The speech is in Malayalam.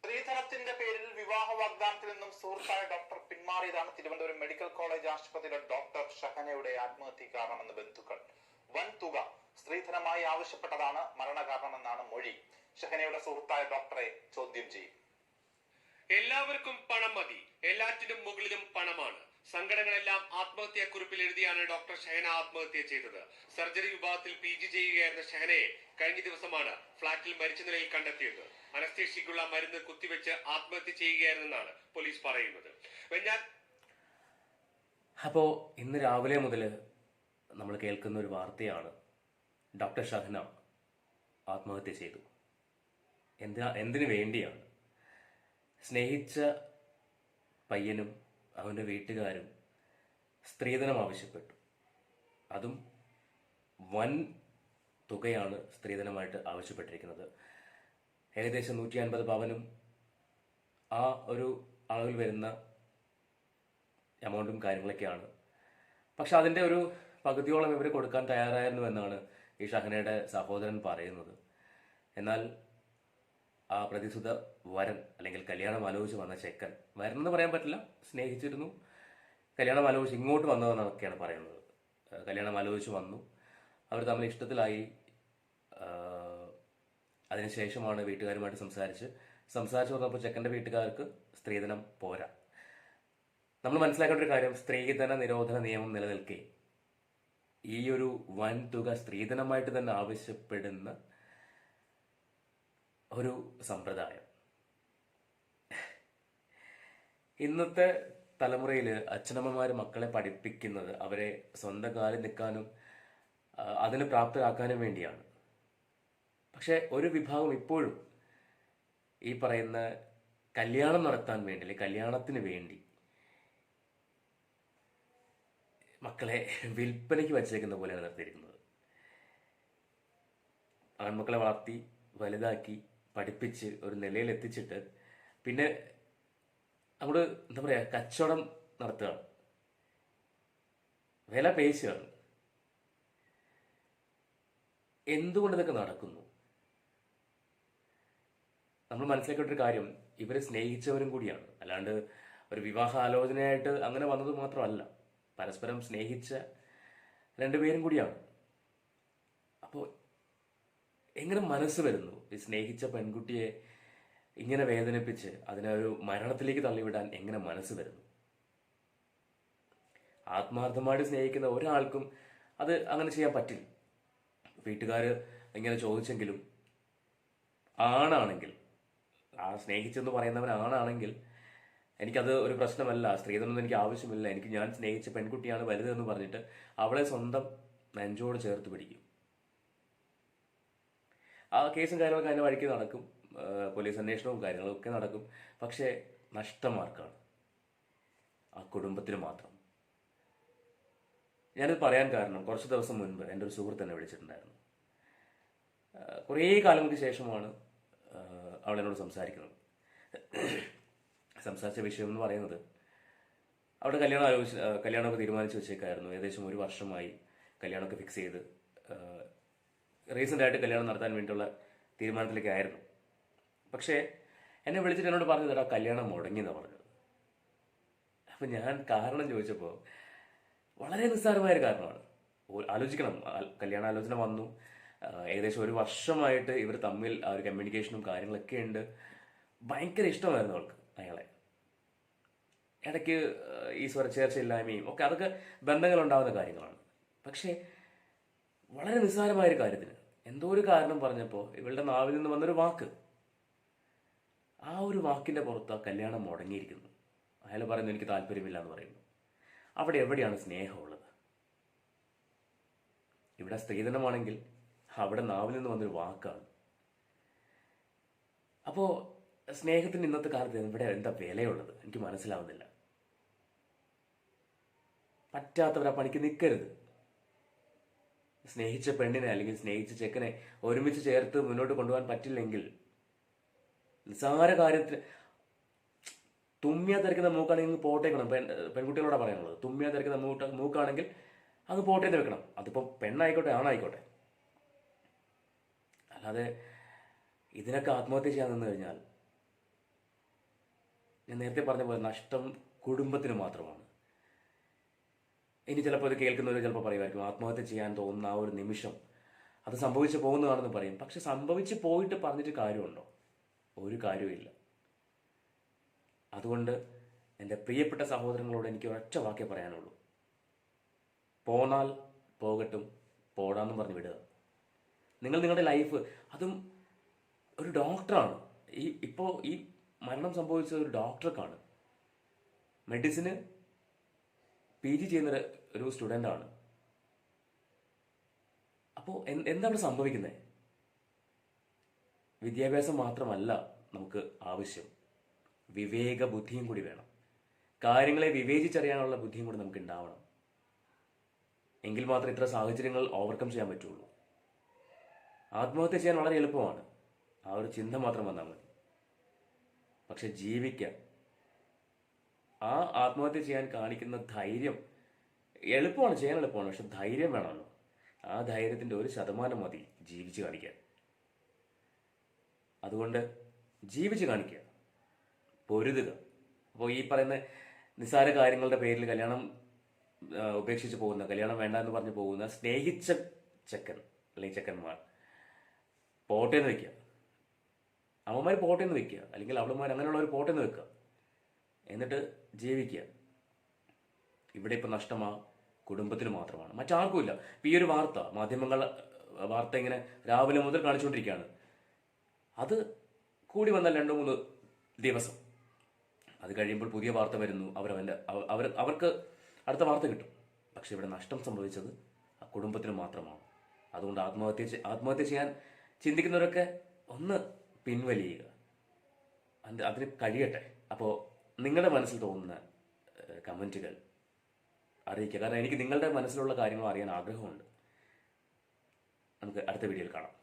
സ്ത്രീധനത്തിന്റെ പേരിൽ വിവാഹ വാഗ്ദാനത്തിൽ നിന്നും സുഹൃത്തായ ഡോക്ടർ പിന്മാറിയതാണ് തിരുവനന്തപുരം മെഡിക്കൽ കോളേജ് ആശുപത്രിയിലെ ഡോക്ടർ ഷഹനയുടെ ആത്മഹത്യ കാരണമെന്ന് ബന്ധുക്കൾ. വൻ തുക സ്ത്രീധനമായി ആവശ്യപ്പെട്ടതാണ് മരണകാരണമെന്നാണ് മൊഴി. ഷഹനയുടെ സുഹൃത്തായ ഡോക്ടറെ ചോദ്യം ചെയ്യും. എല്ലാവർക്കും പണം മതി. എല്ലാറ്റിനും മുകളിലും പണമാണ്. സങ്കടങ്ങളെല്ലാം ആത്മഹത്യാക്കുറിപ്പിൽ എഴുതിയാണ് ഡോക്ടർ ഷഹന ആത്മഹത്യ ചെയ്തത്. സർജറി വിഭാഗത്തിൽ പി ജി ചെയ്യുകയായിരുന്ന ഷഹനയെ കഴിഞ്ഞ ദിവസമാണ് ഫ്ളാറ്റിൽ മരിച്ച നിലയിൽ കണ്ടെത്തിയത്. അനസ്തേഷ്യക്കുള്ള മരുന്ന് കുത്തിവെച്ച് ആത്മഹത്യ ചെയ്യുകയായിരുന്നെന്നാണ് പോലീസ് പറയുന്നത്. വെഞ്ഞാൽ അപ്പോൾ ഇന്ന് രാവിലെ മുതൽ നമ്മൾ കേൾക്കുന്ന ഒരു വാർത്തയാണ് ഡോക്ടർ ഷഹന ആത്മഹത്യ ചെയ്തു. എന്തിനാ എന്തിനു വേണ്ടിയാണ്? സ്നേഹിച്ച പയ്യനും അവന്റെ വീട്ടുകാരും സ്ത്രീധനം ആവശ്യപ്പെട്ടു. അതും വൻ തുകയാണ് സ്ത്രീധനമായിട്ട് ആവശ്യപ്പെട്ടിരിക്കുന്നത്. ഏകദേശം നൂറ്റി അൻപത് പവനും ആ ഒരു അളവിൽ വരുന്ന എമൗണ്ടും കാര്യങ്ങളൊക്കെയാണ്. പക്ഷെ അതിന്റെ ഒരു പകുതിയോളം ഇവർ കൊടുക്കാൻ തയ്യാറായിരുന്നു എന്നാണ് ഈ ഷഹനയുടെ സഹോദരൻ പറയുന്നത്. എന്നാൽ ആ പ്രതിസുത വരൻ അല്ലെങ്കിൽ കല്യാണം ആലോചിച്ച് വന്ന ചെക്കൻ വരൻ എന്ന് പറയാൻ പറ്റില്ല സ്നേഹിച്ചിരുന്നു. കല്യാണം ആലോചിച്ച് ഇങ്ങോട്ട് വന്നതെന്നൊക്കെയാണ് പറയുന്നത്. കല്യാണം ആലോചിച്ച് വന്നു. അവർ തമ്മിൽ ഇഷ്ടത്തിലായി. അതിനുശേഷമാണ് വീട്ടുകാരുമായിട്ട് സംസാരിച്ച്. സംസാരിച്ച് വന്നപ്പോൾ ചെക്കന്റെ വീട്ടുകാർക്ക് സ്ത്രീധനം പോരാ. നമ്മൾ മനസ്സിലാക്കേണ്ട ഒരു കാര്യം സ്ത്രീധന നിരോധന നിയമം നിലനിൽക്കെ ഈ ഒരു വൻ തുക സ്ത്രീധനമായിട്ട് തന്നെ ആവശ്യപ്പെടുന്ന ഒരു സമ്പ്രദായം. ഇന്നത്തെ തലമുറയിൽ അച്ഛനമ്മമാർ മക്കളെ പഠിപ്പിക്കുന്നത് അവരെ സ്വന്തം കാലിൽ നിൽക്കാനും അതിന് പ്രാപ്തരാക്കാനും വേണ്ടിയാണ്. പക്ഷെ ഒരു വിഭാഗം ഇപ്പോഴും ഈ പറയുന്ന കല്യാണം നടത്താൻ വേണ്ടി അല്ലെങ്കിൽ കല്യാണത്തിന് വേണ്ടി മക്കളെ വിൽപ്പനയ്ക്ക് വച്ചേക്കുന്ന പോലെയാണ് നിർത്തിയിരിക്കുന്നത്. ആൺമക്കളെ വളർത്തി വലുതാക്കി പഠിപ്പിച്ച് ഒരു നിലയിൽ എത്തിച്ചിട്ട് പിന്നെ അങ്ങോട്ട് എന്താ പറയുക കച്ചവടം നടത്തുകയാണ് വില പേശുകയാണ് എന്തുകൊണ്ട് ഇതൊക്കെ നടക്കുന്നു? നമ്മൾ മനസ്സിലാക്കേണ്ട ഒരു കാര്യം ഇവരെ സ്നേഹിച്ചവരും കൂടിയാണ്. അല്ലാണ്ട് ഒരു വിവാഹ ആലോചനയായിട്ട് അങ്ങനെ വന്നത് മാത്രമല്ല. പരസ്പരം സ്നേഹിച്ച രണ്ടുപേരും കൂടിയാണ്. എങ്ങനെ മനസ്സ് വരുന്നു? ഈ സ്നേഹിച്ച പെൺകുട്ടിയെ ഇങ്ങനെ വേദനിപ്പിച്ച് അതിനെ ഒരു മരണത്തിലേക്ക് തള്ളിവിടാൻ എങ്ങനെ മനസ്സ് വരുന്നു? ആത്മാർത്ഥമായിട്ട് സ്നേഹിക്കുന്ന ഒരാൾക്കും അത് അങ്ങനെ ചെയ്യാൻ പറ്റില്ല. വീട്ടുകാർ ഇങ്ങനെ ചോദിച്ചെങ്കിലും ആണാണെങ്കിൽ ആ സ്നേഹിച്ചെന്ന് പറയുന്നവൻ ആണാണെങ്കിൽ എനിക്കത് ഒരു പ്രശ്നമല്ല സ്ത്രീധനമൊന്നും എനിക്ക് ആവശ്യമില്ല എനിക്ക് ഞാൻ സ്നേഹിച്ച പെൺകുട്ടിയാണ് വലുതെന്ന് പറഞ്ഞിട്ട് അവളെ സ്വന്തം നെഞ്ചോട് ചേർത്ത് പിടിക്കും. ആ കേസും കാര്യങ്ങളൊക്കെ അതിന്റെ വഴിക്ക് നടക്കും. പോലീസ് അന്വേഷണവും കാര്യങ്ങളും ഒക്കെ നടക്കും. പക്ഷേ നഷ്ടമാർക്കാണ് ആ കുടുംബത്തിന് മാത്രം. ഞാനിത് പറയാൻ കാരണം കുറച്ച് ദിവസം മുൻപ് എന്റെ ഒരു സുഹൃത്ത് എന്നെ വിളിച്ചിട്ടുണ്ടായിരുന്നു. കുറേ കാലങ്ങൾക്ക് ശേഷമാണ് അവൾ എന്നോട് സംസാരിക്കുന്നത്. സംസാരിച്ച വിഷയം എന്ന് പറയുന്നത് അവിടെ കല്യാണം ആലോചിച്ച് കല്യാണമൊക്കെ തീരുമാനിച്ച് വെച്ചേക്കായിരുന്നു. ഏകദേശം ഒരു വർഷമായി കല്യാണമൊക്കെ ഫിക്സ് ചെയ്ത് റീസെന്റ് ആയിട്ട് കല്യാണം നടത്താൻ വേണ്ടിയുള്ള തീരുമാനത്തിലേക്കായിരുന്നു പക്ഷേ എന്നെ വിളിച്ചിട്ട് എന്നോട് പറഞ്ഞത് കല്യാണം മുടങ്ങിയെന്നാണ് പറഞ്ഞത്. അപ്പം ഞാൻ കാരണം ചോദിച്ചപ്പോൾ വളരെ നിസ്സാരമായ ഒരു കാരണമാണ്. ആലോചിക്കണം. കല്യാണ കല്യാണാലോചന വന്നു. ഏകദേശം ഒരു വർഷമായിട്ട് ഇവർ തമ്മിൽ ആ ഒരു കമ്മ്യൂണിക്കേഷനും കാര്യങ്ങളൊക്കെ ഉണ്ട്. ഭയങ്കര ഇഷ്ടമായിരുന്നു അവൾക്ക് അയാളെ. ഇടയ്ക്ക് ഈ സ്വരച്ചേർച്ചയില്ലായ്മയും ഒക്കെ അതൊക്കെ ബന്ധങ്ങളുണ്ടാകുന്ന കാര്യങ്ങളാണ്. പക്ഷേ വളരെ നിസ്സാരമായൊരു കാര്യത്തിന് എന്തോ ഒരു കാരണം പറഞ്ഞപ്പോൾ ഇവളുടെ നാവിൽ നിന്ന് വന്നൊരു വാക്ക്. ആ ഒരു വാക്കിന്റെ പുറത്ത് ആ കല്യാണം മുടങ്ങിയിരിക്കുന്നു. അയാൾ പറയുന്നു എനിക്ക് താല്പര്യമില്ല എന്ന് പറയുന്നു. അവിടെ എവിടെയാണ് സ്നേഹമുള്ളത്? ഇവിടെ സ്ത്രീധനമാണെങ്കിൽ അവിടെ നാവിൽ നിന്ന് വന്നൊരു വാക്കാണ്. അപ്പോൾ സ്നേഹത്തിന് ഇന്നത്തെ കാലത്ത് ഇവിടെ എന്താ വിലയുള്ളത്? എനിക്ക് മനസ്സിലാവുന്നില്ല. പറ്റാത്തവരാ പണിക്ക് നിൽക്കരുത്. സ്നേഹിച്ച പെണ്ണിനെ അല്ലെങ്കിൽ സ്നേഹിച്ച ചെക്കനെ ഒരുമിച്ച് ചേർത്ത് മുന്നോട്ട് കൊണ്ടുപോകാൻ പറ്റില്ലെങ്കിൽ നിസ്സാര കാര്യത്തിൽ തുമ്മിയ തിരക്കുന്ന മൂക്കാണെങ്കിൽ പോട്ടേക്കണം. പെൺ പെൺകുട്ടികളോടാ പറയാനുള്ളത്. തുമ്മിയ തിരക്കുന്ന മൂട്ട മൂക്കാണെങ്കിൽ അത് പോട്ടേന്ന് വെക്കണം. അതിപ്പം പെണ്ണായിക്കോട്ടെ ആണായിക്കോട്ടെ. അല്ലാതെ ഇതിനൊക്കെ ആത്മഹത്യ ചെയ്യാൻ നിന്ന് കഴിഞ്ഞാൽ ഞാൻ നേരത്തെ പറഞ്ഞ പോലെ നഷ്ടം കുടുംബത്തിന് മാത്രമാണ്. ഇനി ചിലപ്പോൾ ഇത് കേൾക്കുന്നവർ ചിലപ്പോൾ പറയുമായിരിക്കും ആത്മഹത്യ ചെയ്യാൻ തോന്നുന്ന ആ ഒരു നിമിഷം അത് സംഭവിച്ചു പോകുന്നതാണെന്ന് പറയും. പക്ഷെ സംഭവിച്ചു പോയിട്ട് പറഞ്ഞിട്ട് കാര്യമുണ്ടോ? ഒരു കാര്യമില്ല അതുകൊണ്ട് എന്റെ പ്രിയപ്പെട്ട സഹോദരങ്ങളോട് എനിക്ക് ഒരൊറ്റ വാക്കേ പറയാനുള്ളൂ. പോന്നാൽ പോകട്ടും പോടാന്നും പറഞ്ഞ് വിടുക. നിങ്ങൾ നിങ്ങളുടെ ലൈഫ് അതും ഒരു ഡോക്ടറാണ്. ഈ ഇപ്പോൾ ഈ മരണം സംഭവിച്ചത് ഒരു ഡോക്ടർക്കാണ് മെഡിസിന് പി ജി ചെയ്യുന്ന ഒരു- ആണ്. അപ്പോൾ എന്താണ് സംഭവിക്കുന്നത് വിദ്യാഭ്യാസം മാത്രമല്ല നമുക്ക് ആവശ്യം. വിവേക ബുദ്ധിയും കൂടി വേണം. കാര്യങ്ങളെ വിവേചിച്ചറിയാനുള്ള ബുദ്ധിയും കൂടി നമുക്ക് ഉണ്ടാവണം. എങ്കിൽ മാത്രമേ ഇത്ര സാഹചര്യങ്ങൾ ഓവർകം ചെയ്യാൻ പറ്റുള്ളൂ. ആത്മഹത്യ ചെയ്യാൻ വളരെ എളുപ്പമാണ്. ആ ഒരു ചിന്ത മാത്രം വന്നാൽ മതി. പക്ഷെ ജീവിക്കാൻ ആ ആത്മഹത്യ ചെയ്യാൻ കാണിക്കുന്ന ധൈര്യം എളുപ്പമാണ് ചെയ്യാൻ എളുപ്പമാണ് പക്ഷെ ധൈര്യം വേണമല്ലോ. ആ ധൈര്യത്തിന്റെ ഒരു ശതമാനം മതി ജീവിച്ച് കാണിക്കാൻ. അതുകൊണ്ട് ജീവിച്ച് കാണിക്കുക. പൊരുതുക. അപ്പോൾ ഈ പറയുന്ന നിസ്സാര കാര്യങ്ങളുടെ പേരിൽ കല്യാണം ഉപേക്ഷിച്ച് പോകുന്ന കല്യാണം വേണ്ട എന്ന് പറഞ്ഞ് പോകുന്ന സ്നേഹിച്ച ചെക്കൻ അല്ലെങ്കിൽ ചെക്കന്മാർ പോട്ടേന്ന് വെക്കുക. അമ്മമാർ പോട്ടേന്ന് വെക്കുക. അല്ലെങ്കിൽ അവളുമാർ അങ്ങനെയുള്ളവർ പോട്ടേന്ന് വെക്കുക. എന്നിട്ട് ജീവിക്കുക. ഇവിടെ ഇപ്പം നഷ്ടമാ കുടുംബത്തിന് മാത്രമാണ്. മറ്റാർക്കുമില്ല ഇപ്പം ഈ ഒരു വാർത്ത മാധ്യമങ്ങൾ വാർത്ത ഇങ്ങനെ രാവിലെ മുതൽ കാണിച്ചുകൊണ്ടിരിക്കുകയാണ്. അത് കൂടി വന്നാൽ രണ്ടു മൂന്ന് ദിവസം. അത് കഴിയുമ്പോൾ പുതിയ വാർത്ത വരുന്നു. അവരവന്റെ അവ- അവർ അവർക്ക് അടുത്ത വാർത്ത കിട്ടും. പക്ഷെ ഇവിടെ നഷ്ടം സംഭവിച്ചത് ആ കുടുംബത്തിന് മാത്രമാണ്. അതുകൊണ്ട് ആത്മഹത്യ ആത്മഹത്യ ചെയ്യാൻ ചിന്തിക്കുന്നവരൊക്കെ ഒന്ന് പിൻവലിയുക. അത് അതിന് കഴിയട്ടെ. അപ്പോൾ നിങ്ങളുടെ മനസ്സിൽ തോന്നുന്ന കമന്റുകൾ അറിയിക്കുക. കാരണം എനിക്ക് നിങ്ങളുടെ മനസ്സിലുള്ള കാര്യങ്ങൾ അറിയാൻ ആഗ്രഹമുണ്ട്. നമുക്ക് അടുത്ത വീഡിയോയിൽ കാണാം.